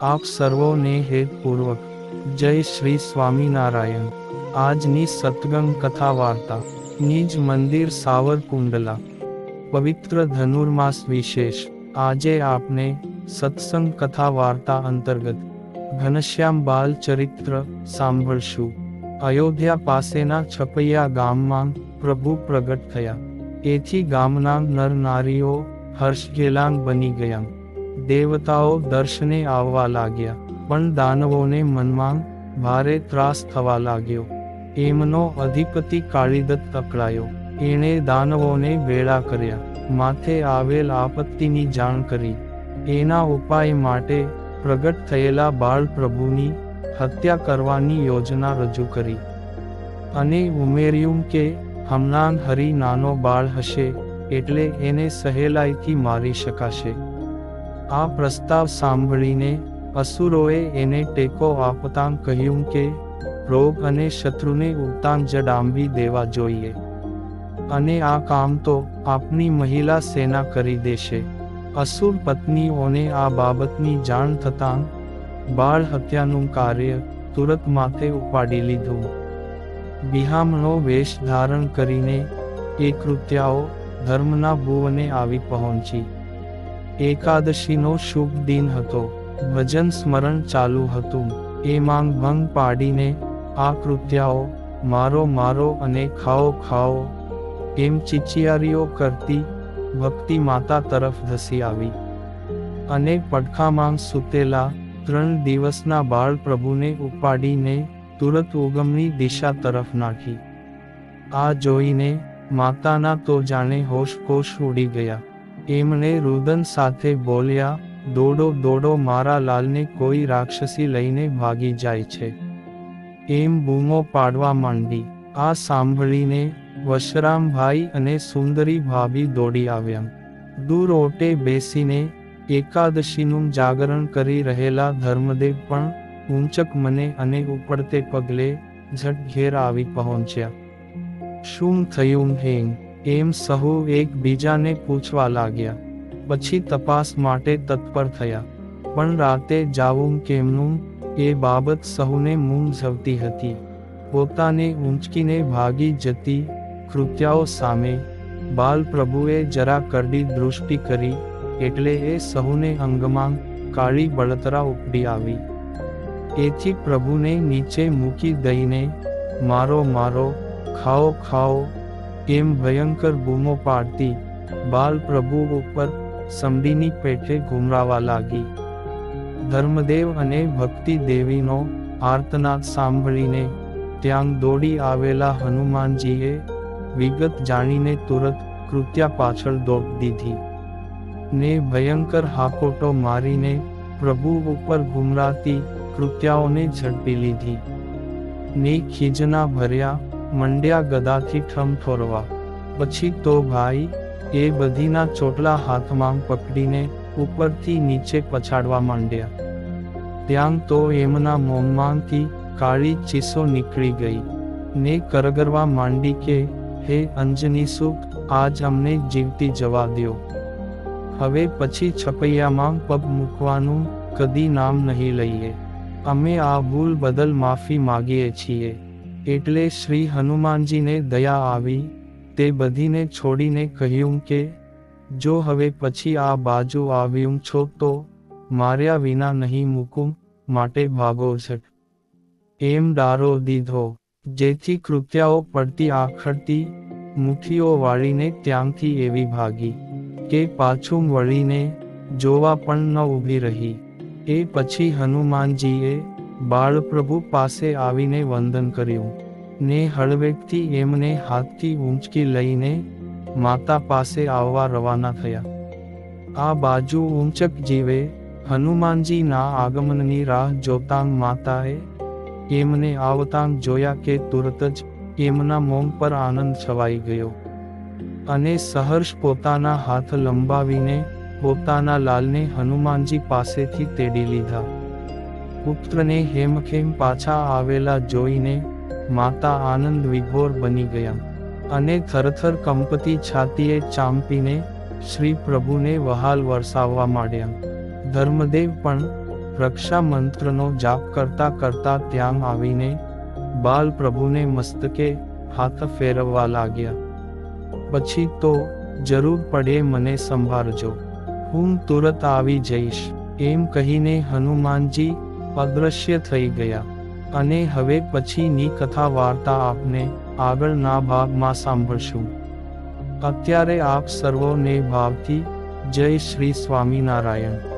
આપ સર્વોને હેતપૂર્વક જય શ્રી સ્વામિનારાયણ આજની સતગંગ કથા વાર્તા નિજ મંદિર સાવરકુંડલા પવિત્ર ધનુર્માસ વિશેષ આજે આપને સત્સંગ કથા વાર્તા અંતર્ગત ઘનશ્યામ બાલ ચરિત્ર સાંભળશું અયોધ્યા પાસેના છપૈયા ગામમાં પ્રભુ પ્રગટ થયા એથી ગામના નર નારીઓ હર્ષગેલાંગ બની ગયા દેવતાઓ દર્શને આવવા લાગ્યા, પણ દાનવોને મનમાં ભારે ત્રાસ થવા લાગ્યો. એમનો અધિપતિ કાળીદત્ત અકળાયો. એણે દાનવોને વેળા કર્યા, માથે આવેલ આપત્તિની જાણ કરી. એના ઉપાય માટે પ્રગટ થયેલા બાળ પ્રભુની હત્યા કરવાની યોજના રજૂ કરી. અને ઉમેર્યું કે, હમણાં હરી નાનો બાળ હશે, એટલે એને સહેલાઈથી મારી શકાશે. આ પ્રસ્તાવ સાંભળીને અસુરોએ એને ટેકો આપતાં કહ્યું કે, રોગ અને શત્રુને ઉગતાંગ જ ડાંબી દેવા જોઈએ. અને આ કામ તો આપની મહિલા સેના કરી દેશે. અસુર પત્નીઓને આ બાબતની જાણ થતાં બાળ હત્યાનું કાર્ય તુરત માથે ઉપાડી લીધું. બિહામણો વેશ ધારણ કરીને એ કૃત્યાઓ ધર્મના ભુવને આવી પહોંચી. એકાદશીનો શુભ દિન હતો. ભજન સ્મરણ ચાલુ હતું. એ માંગ ભંગ પાડીને, આ કૃત્યાઓ, મારો મારો અને ખાઓ ખાઓ. એમ ચીચિયારીઓ કરતી ભક્તિ માતા તરફ ધસી આવી. અને પડખામાં સૂતેલા ત્રણ દિવસના બાળ પ્રભુને ઉપાડીને તુરત ઉગમની દિશા તરફ નાખી. આ જોઈને માતાના તો જાણે હોશ કોશ ઉડી ગયા. એમણે રુદન સાથે બોલ્યા, દોડો દોડો, મારા લાલને કોઈ રાક્ષસી લઈને ભાગી જાય છે. એમ બૂમો પાડવા માંડી. આ સાંભળીને વશરામભાઈ અને સુંદરી ભાભી દોડી આવ્યા. દૂર ઓટે બેસીને એકાદશીનું જાગરણ કરી રહેલા ધર્મદેવ પણ ઊંચક મને અને ઉપડતે પગલે ઝટ ઘેર આવી પહોંચ્યા. શું થયું હેંગ એમ સહુ એકબીજાને પૂછવા લાગ્યા. પછી તપાસ માટે તત્પર થયા. પણ રાતે જાવું કેમનું? એ બાબત સહુને મૂંઝવતી હતી. પોતાને ઊંચકીને ભાગી જતી કૃત્યાઓ સામે બાલપ્રભુએ જરા કરડી દૃષ્ટિ કરી એટલે એ સહુને અંગમાં કાળી બળતરા ઉપડી આવી. એથી પ્રભુને નીચે મૂકી દઈને, મારો મારો, ખાઓ ખાઓ એમ ભયંકર બૂમો પાડતી બાલ પ્રભુ ઉપર સમડીની પેઠે ઘુમરાવા લાગી. ધર્મદેવ અને ભક્તિ દેવીનો આર્તનાદ સાંભળીને ત્યાં દોડી આવેલા હનુમાનજીએ વિગત જાણીને તુરત કૃત્યા પાછળ દોડ દીધી. ને ભયંકર હાકોટો મારીને પ્રભુ ઉપર ઘુમરાતી કૃત્યાઓને ઝડપી લીધી. ને ખીજના ભર્યા મંડ્યા ગદાથી ઠમઠોરવા પછી તો ભાઈ, એ બધીના ચોટલા હાથમાં પકડીને ઉપરથી નીચે પછાડવા માંડ્યા. ત્યાં તો એમના મોંમાંથી કાળી ચીસો નીકળી ગઈ. ને કરગરવા માંડી કે, હે અંજની સુખ, આજ અમને જીવતી જવા દ્યો. હવે પછી છપૈયામાં પગ મૂકવાનું કદી નામ નહીં લઈએ. અમે આ ભૂલ બદલ માફી માગીએ છીએ. એટલે શ્રી હનુમાનજીને દયા આવી, તે બધીને છોડીને કહ્યું કે, જો હવે પછી આ બાજુ આવ્યું છો તો, માર્યા વિના નહીં મૂકું, માટે ભાગો છટ એમ ડારો દીધો, જેથી કૃત્યાઓ પડતી આખડતી મુઠ્ઠીઓ વાળીને ત્યાંથી એવી ભાગી, કે પાછું વળીને જોવા પણ ન ઊભી રહી. એ પછી હનુમાનજીએ બાળપ્રભુ પાસે આવીને વંદન કર્યું. ને હળવેકથી એમને હાથથી ઊંચકી લઈને માતા પાસે આવવા રવાના થયા. આ બાજુ ઊંચક જીવે હનુમાનજીના આગમનની રાહ જોતાંગ માતાએ એમને આવતાંગ જોયા કે તુરત જ એમના મોં પર આનંદ છવાઈ ગયો. અને સહર્ષ પોતાના હાથ લંબાવીને પોતાના લાલને હનુમાનજી પાસેથી તેડી લીધા. પુત્રને હેમખેમ પાછા આવેલા જોઈને માતા આનંદ વિભોર બની ગયા અને થરથર કંપતી છાતીએ ચાંપીને શ્રી પ્રભુને વહાલ વરસાવવા માંડ્યા. ધર્મદેવ પણ રક્ષા મંત્રનો જાપ કરતા કરતા ત્યાં આવીને બાલ પ્રભુને મસ્તકે હાથ ફેરવવા લાગ્યા. પછી તો જરૂર પડે મને સંભાળજો. હું તુરત આવી જઈશ. એમ કહીને હનુમાનજી અદૃશ્ય થઈ ગયા. અને હવે પછીની કથા વાર્તા આપને આગળના ભાગમાં સાંભળશું. અત્યારે આપ સર્વોને ભાવથી જય શ્રી સ્વામિનારાયણ.